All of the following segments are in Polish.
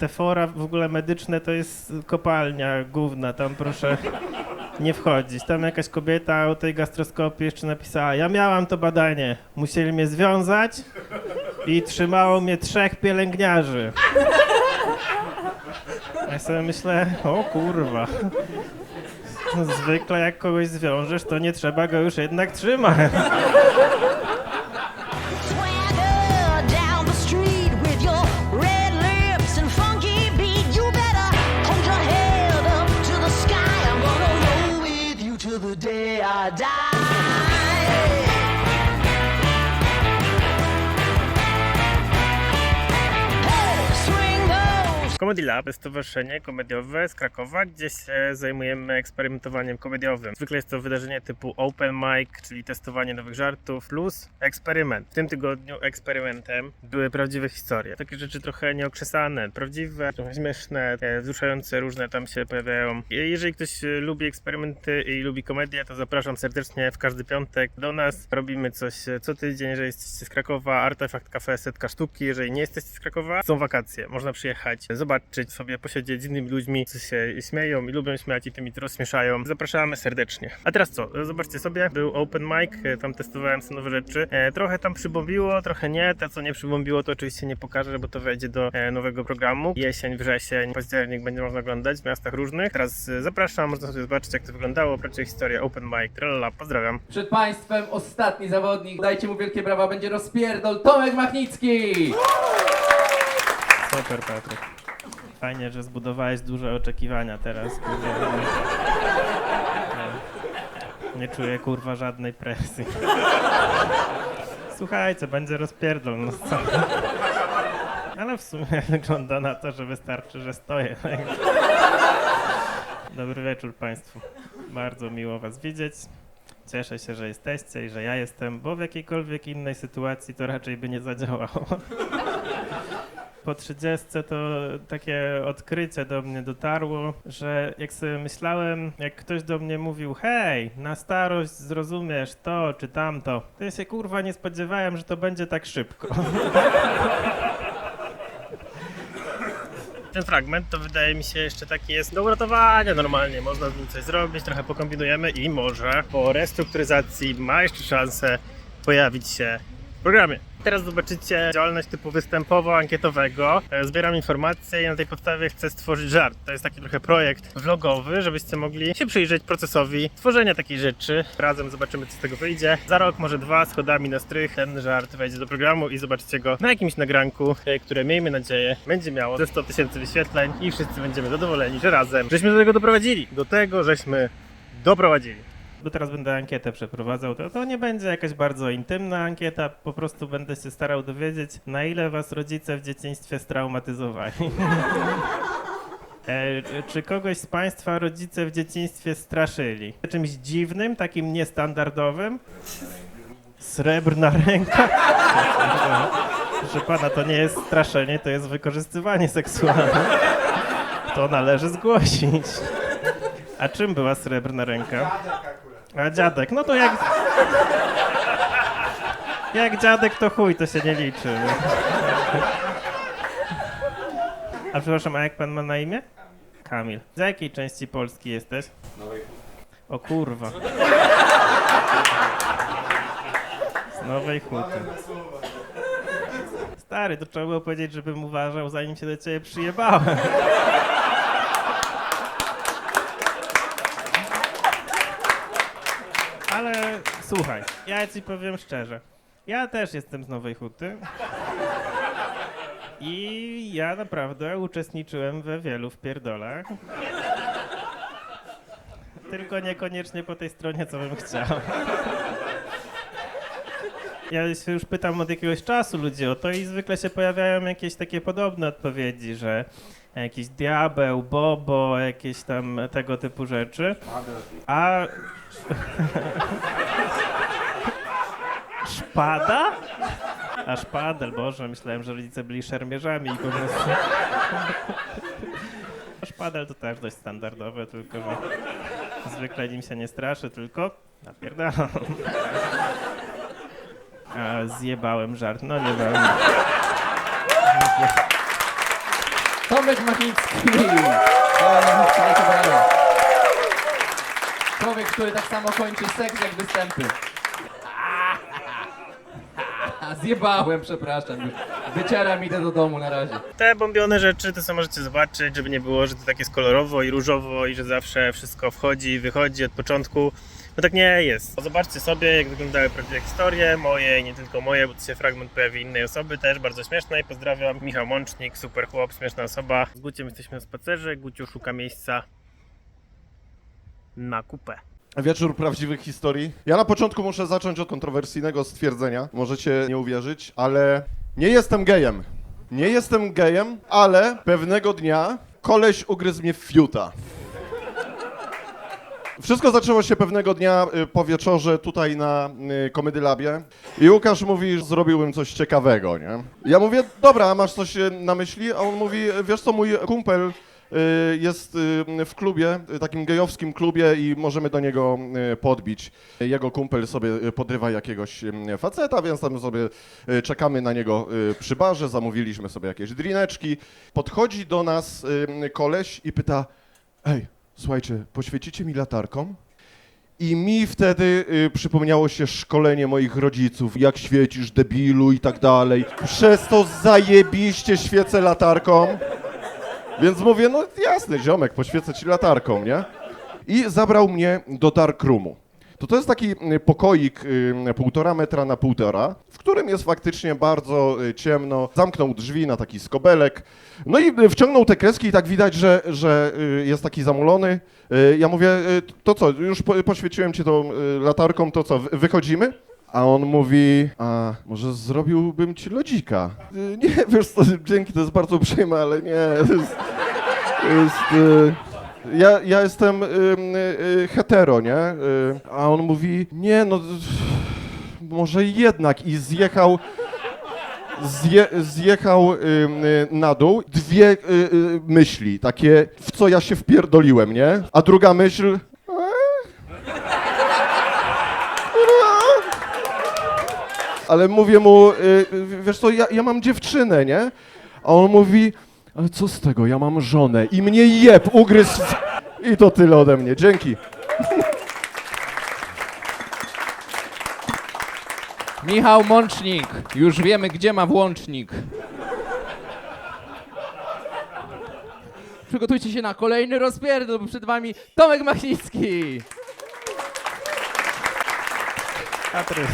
te fora w ogóle medyczne to jest kopalnia główna, tam proszę nie wchodzić. Tam jakaś kobieta o tej gastroskopii jeszcze napisała, ja miałam to badanie, musieli mnie związać i trzymało mnie trzech pielęgniarzy. Ja sobie myślę, o kurwa. Zwykle jak kogoś zwiążesz, to nie trzeba go już jednak trzymać. Comedy Lab jest stowarzyszenie komediowe z Krakowa, gdzie się zajmujemy eksperymentowaniem komediowym. Zwykle jest to wydarzenie typu open mic, czyli testowanie nowych żartów, plus eksperyment. W tym tygodniu eksperymentem były prawdziwe historie. Takie rzeczy trochę nieokrzesane, prawdziwe, trochę śmieszne, wzruszające, różne tam się pojawiają. Jeżeli ktoś lubi eksperymenty i lubi komedię, to zapraszam serdecznie w każdy piątek do nas. Robimy coś e, co tydzień, jeżeli jesteście z Krakowa, Artefakt Cafe, setka sztuki. Jeżeli nie jesteście z Krakowa, są wakacje, można przyjechać, zobaczyć sobie, posiedzieć z innymi ludźmi, co się śmieją i lubią śmiać i tymi rozśmieszają. Zapraszamy serdecznie. A teraz co? Zobaczcie sobie, był open mic, e, tam testowałem sobie nowe rzeczy. E, trochę tam przybombiło, trochę nie. To, co nie przybombiło, to oczywiście nie pokażę, bo to wejdzie do e, nowego programu. Jesień, wrzesień, październik będzie można oglądać w miastach różnych. Teraz e, zapraszam, można sobie zobaczyć, jak to wyglądało. Prawdziwa historia, open mic, tralala, pozdrawiam. Przed Państwem ostatni zawodnik. Dajcie mu wielkie brawa, będzie rozpierdol Tomek Machnicki! Super, Patryk. Fajnie, że zbudowałeś duże oczekiwania teraz. Kurwa. Nie, nie czuję kurwa żadnej presji. Słuchajcie, będzie rozpierdol. No co? Ale w sumie wygląda na to, że wystarczy, że stoję. Dobry wieczór Państwu. Bardzo miło Was widzieć. Cieszę się, że jesteście i że ja jestem, bo w jakiejkolwiek innej sytuacji to raczej by nie zadziałało. Po 30 to takie odkrycie do mnie dotarło, że jak sobie myślałem, jak ktoś do mnie mówił, hej, na starość zrozumiesz to czy tamto, to ja się kurwa nie spodziewałem, że to będzie tak szybko. Ten fragment to wydaje mi się jeszcze taki jest do uratowania normalnie, można z nim coś zrobić, trochę pokombinujemy i może po restrukturyzacji ma jeszcze szansę pojawić się programie. Teraz zobaczycie działalność typu występowo-ankietowego. E, Zbieram informacje i na tej podstawie chcę stworzyć żart. To jest taki trochę projekt vlogowy, żebyście mogli się przyjrzeć procesowi tworzenia takiej rzeczy. Razem zobaczymy, co z tego wyjdzie. Za rok, może dwa, schodami na strych, ten żart wejdzie do programu i zobaczycie go na jakimś nagranku, e, które miejmy nadzieję będzie miało ze 100 tysięcy wyświetleń i wszyscy będziemy zadowoleni, że razem żeśmy do tego doprowadzili. Do tego, żeśmy doprowadzili bo teraz będę ankietę przeprowadzał, to, to nie będzie jakaś bardzo intymna ankieta, po prostu będę się starał dowiedzieć, na ile was rodzice w dzieciństwie straumatyzowali. E, czy kogoś z Państwa rodzice w dzieciństwie straszyli? Czymś dziwnym, takim niestandardowym? Srebrna ręka? Proszę pana, to nie jest straszenie, to jest wykorzystywanie seksualne. To należy zgłosić. A czym była srebrna ręka? A dziadek, no to jak... Jak dziadek to chuj, to się nie liczy. A przepraszam, a jak pan ma na imię? Kamil. Z jakiej części Polski jesteś? O kurwa. Z Nowej Huty. Stary, to trzeba było powiedzieć, żebym uważał, zanim się do ciebie przyjebałem. Ale słuchaj, ja ci powiem szczerze. Ja też jestem z Nowej Huty. I ja naprawdę uczestniczyłem we wielu wpierdolach. Tylko niekoniecznie po tej stronie, co bym chciał. Ja się już pytam od jakiegoś czasu ludzi o to i zwykle się pojawiają jakieś takie podobne odpowiedzi, że jakiś diabeł, bobo, jakieś tam tego typu rzeczy. A Szpada? A szpadel, Boże, myślałem, że rodzice byli szermierzami i po prostu... Szpadel to też dość standardowe, tylko że zwykle nim się nie straszy, tylko napierdalam. A zjebałem żart, no nie wiem. Tomek brawa. Człowiek, który tak samo kończy seks jak występy. Zjebałem, przepraszam. Wycieram, idę do domu na razie. Te bombione rzeczy to co możecie zobaczyć, żeby nie było, że to tak jest kolorowo i różowo i że zawsze wszystko wchodzi i wychodzi od początku. No tak nie jest. Zobaczcie sobie, jak wyglądały prawdziwe historie, moje i nie tylko moje, bo tu się fragment pojawi innej osoby, też bardzo śmiesznej. Pozdrawiam, Michał Mącznik, super chłop, śmieszna osoba. Z Guciem jesteśmy na spacerze, Guciu szuka miejsca na kupę. Wieczór prawdziwych historii. Ja na początku muszę zacząć od kontrowersyjnego stwierdzenia. Możecie nie uwierzyć, ale nie jestem gejem. Nie jestem gejem, ale pewnego dnia koleś ugryzł mnie w fiuta. Wszystko zaczęło się pewnego dnia y, po wieczorze tutaj na y, Comedy Labie i Łukasz mówi, że zrobiłbym coś ciekawego, nie? Ja mówię, dobra, masz coś y, na myśli? A on mówi, wiesz co, mój kumpel jest w klubie, takim gejowskim klubie i możemy do niego podbić. Jego kumpel sobie podrywa jakiegoś faceta, więc tam sobie czekamy na niego przy barze, zamówiliśmy sobie jakieś drineczki. Podchodzi do nas koleś i pyta, ej, słuchajcie, poświecicie mi latarką? I mi wtedy y, przypomniało się szkolenie moich rodziców, jak świecisz debilu i tak dalej. Przez to zajebiście świecę latarką. Więc mówię, no jasne, ziomek, poświecę ci latarką, nie? I zabrał mnie do dark roomu. To to jest taki y, pokoik y, półtora metra na półtora, w którym jest faktycznie bardzo y, ciemno. Zamknął drzwi na taki skobelek. No i wciągnął te kreski i tak widać, że, że jest taki zamulony. Ja mówię, to co, już po- poświeciłem ci tą latarką, to co, wy- wychodzimy? A on mówi, a może zrobiłbym ci lodzika? Nie, wiesz co, dzięki, to jest bardzo uprzejme, ale nie, to jest... To jest ja, ja jestem y, y, hetero, nie? Y, a on mówi, nie no, może jednak i zjechał, zje, zjechał y, y, na dół. Dwie y, y, myśli, takie, w co ja się wpierdoliłem, nie? A druga myśl, "E? ale mówię mu, y, wiesz co, ja, ja mam dziewczynę, nie? A on mówi, ale co z tego, ja mam żonę i mnie jeb, ugryzł w... I to tyle ode mnie, dzięki. Michał Mącznik. Już wiemy, gdzie ma włącznik. Przygotujcie się na kolejny rozpierdol, bo przed wami Tomek Machnicki. Patry,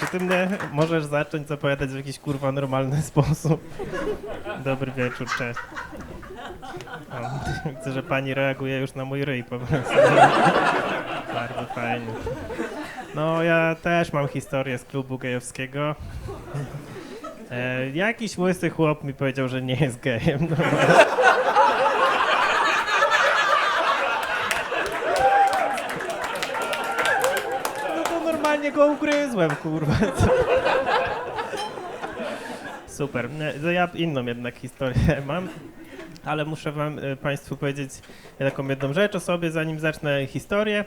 czy ty mnie możesz zacząć zapowiadać w jakiś kurwa normalny sposób? Dobry wieczór, cześć. O, widzę, że pani reaguje już na mój ryj po prostu. Bardzo fajnie. No, ja też mam historię z klubu gejowskiego. E, jakiś łysy chłop mi powiedział, że nie jest gejem. No, no to normalnie go ugryzłem, kurwa. Super. Nie, to Ja inną jednak historię mam, ale muszę wam y, Państwu powiedzieć taką jedną rzecz o sobie, zanim zacznę historię.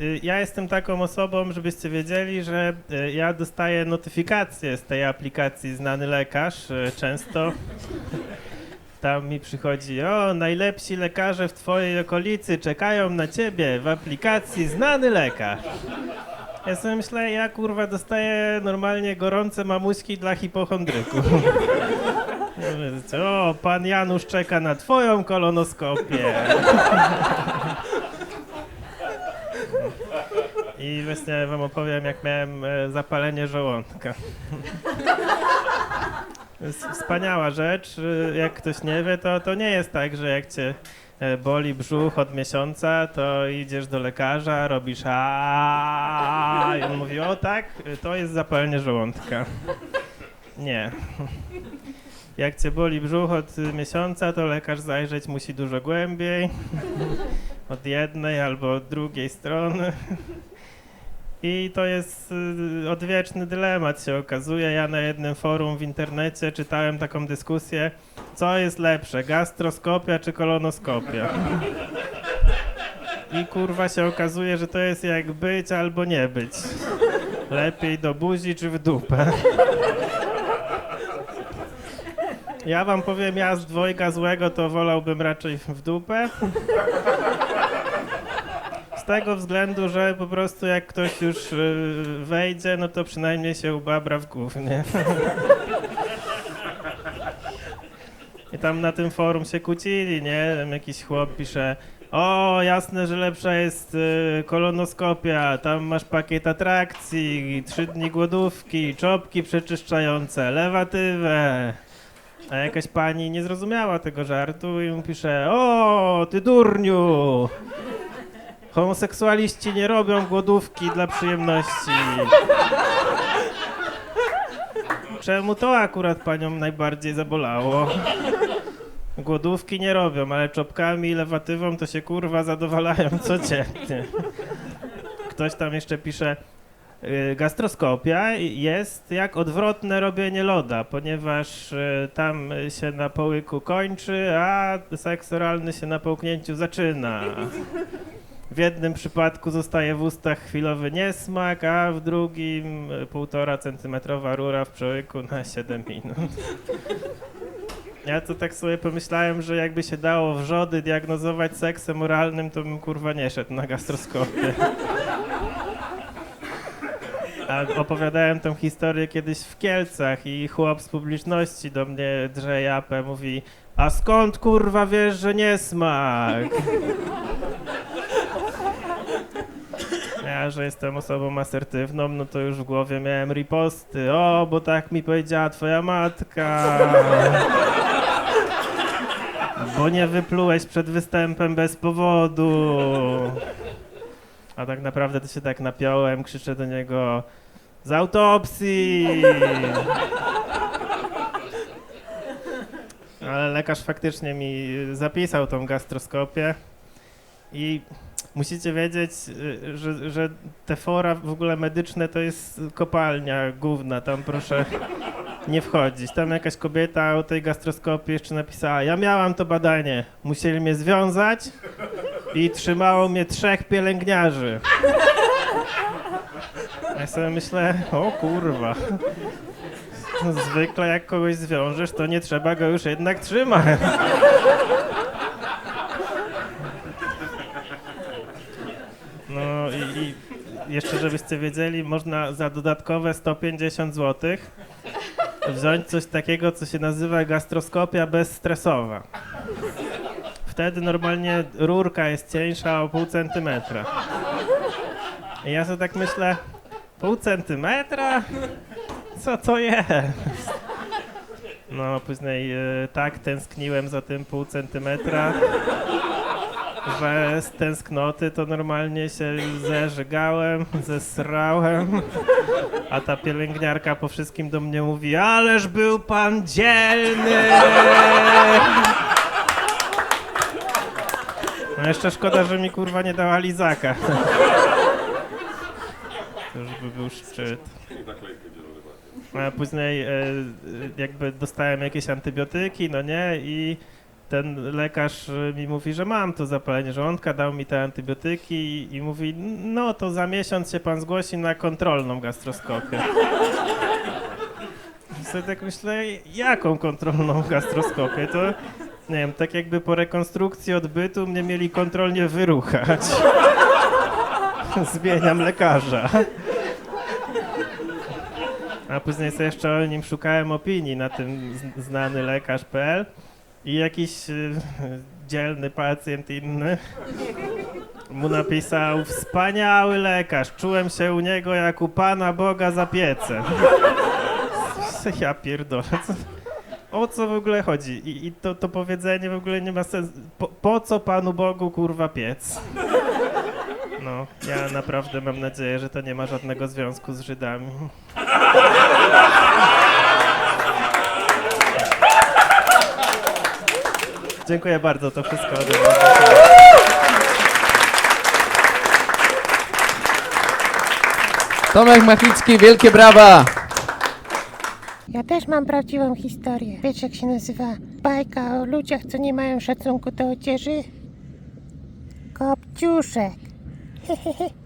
Y, Ja jestem taką osobą, żebyście wiedzieli, że y, ja dostaję notyfikacje z tej aplikacji Znany Lekarz często. Tam mi przychodzi, o, najlepsi lekarze w twojej okolicy czekają na ciebie w aplikacji Znany Lekarz. Ja sobie myślę, ja kurwa dostaję normalnie gorące mamuśki dla hipochondryków. O, pan Janusz czeka na twoją kolonoskopię. I właśnie wam opowiem, jak miałem e, zapalenie żołądka. Wspaniała rzecz. y, Jak ktoś nie wie, to, to nie jest tak, że jak cię e, boli brzuch od miesiąca, to idziesz do lekarza, robisz a i on mówi, o tak, to jest zapalenie żołądka. Nie. Jak cię boli brzuch od miesiąca, to lekarz zajrzeć musi dużo głębiej. Od jednej albo od drugiej strony. I to jest y, odwieczny dylemat się okazuje. Ja na jednym forum w internecie czytałem taką dyskusję, co jest lepsze, gastroskopia czy kolonoskopia. I kurwa się okazuje, że to jest jak być albo nie być. Lepiej do buzi czy w dupę. Ja wam powiem, ja z dwojga złego to wolałbym raczej w dupę. Z tego względu, że po prostu jak ktoś już y, wejdzie, no to przynajmniej się ubabra w głównie. I tam na tym forum się kłócili, nie? Tam jakiś chłop pisze o, jasne, że lepsza jest y, kolonoskopia, tam masz pakiet atrakcji, trzy dni głodówki, czopki przeczyszczające, lewatywę. A jakaś pani nie zrozumiała tego żartu i mu pisze o, ty durniu! Homoseksualiści nie robią głodówki dla przyjemności. Czemu to akurat panią najbardziej zabolało? Głodówki nie robią, ale czopkami i lewatywą to się kurwa zadowalają codziennie. Ktoś tam jeszcze pisze, y, gastroskopia jest jak odwrotne robienie loda, ponieważ y, tam się na połyku kończy, a seks oralny się na połknięciu zaczyna. W jednym przypadku zostaje w ustach chwilowy niesmak, a w drugim półtora centymetrowa rura w przełyku na 7 minut. Ja to tak sobie pomyślałem, że jakby się dało wrzody diagnozować seksem oralnym, to bym kurwa nie szedł na gastroskopię. A opowiadałem tą historię kiedyś w Kielcach i chłop z publiczności do mnie drze japę, mówi a skąd kurwa wiesz, że nie smak? Ja, że jestem osobą asertywną, no to już w głowie miałem riposty. O, bo tak mi powiedziała twoja matka. Bo nie wyplułeś przed występem bez powodu. A tak naprawdę to się tak napiąłem, krzyczę do niego z autopsji. Ale lekarz faktycznie mi zapisał tą gastroskopię i musicie wiedzieć, że, że te fora w ogóle medyczne to jest kopalnia główna, tam proszę nie wchodzić. Tam jakaś kobieta o tej gastroskopii jeszcze napisała, ja miałam to badanie, musieli mnie związać i trzymało mnie trzech pielęgniarzy. Ja sobie myślę, o kurwa. Zwykle jak kogoś zwiążesz, to nie trzeba go już jednak trzymać. No i, i jeszcze żebyście wiedzieli, można za dodatkowe 150 zł wziąć coś takiego, co się nazywa gastroskopia bezstresowa. Wtedy normalnie rurka jest cieńsza o pół centymetra. I ja sobie tak myślę, pół centymetra? Co to jest? No, później e, tak tęskniłem za tym pół centymetra, że z tęsknoty to normalnie się zeżygałem, zesrałem, a ta pielęgniarka po wszystkim do mnie mówi, ależ był pan dzielny! No jeszcze szkoda, że mi kurwa nie dała lizaka. To już by był szczyt. A później e, e, jakby dostałem jakieś antybiotyki, no nie, i ten lekarz e, mi mówi, że mam to zapalenie żołądka, dał mi te antybiotyki i, i mówi, no to za miesiąc się pan zgłosi na kontrolną gastroskopię. I sobie tak myślę, jaką kontrolną gastroskopię? To nie wiem, tak jakby po rekonstrukcji odbytu mnie mieli kontrolnie wyruchać. Zmieniam lekarza. A później sobie jeszcze o nim szukałem opinii na tym znany lekarz.pl i jakiś y, dzielny pacjent inny mu napisał wspaniały lekarz, czułem się u niego jak u Pana Boga za piecem. Ja pierdolę, o co w ogóle chodzi? I, i to, to powiedzenie w ogóle nie ma sensu. Po, po co Panu Bogu kurwa piec? No, ja naprawdę mam nadzieję, że to nie ma żadnego związku z Żydami. Dziękuję bardzo, to wszystko ode mnie. Tomek Machnicki, wielkie brawa! Ja też mam prawdziwą historię. Wiesz jak się nazywa bajka o ludziach, co nie mają szacunku do odzieży? Kopciuszek. Hehehe.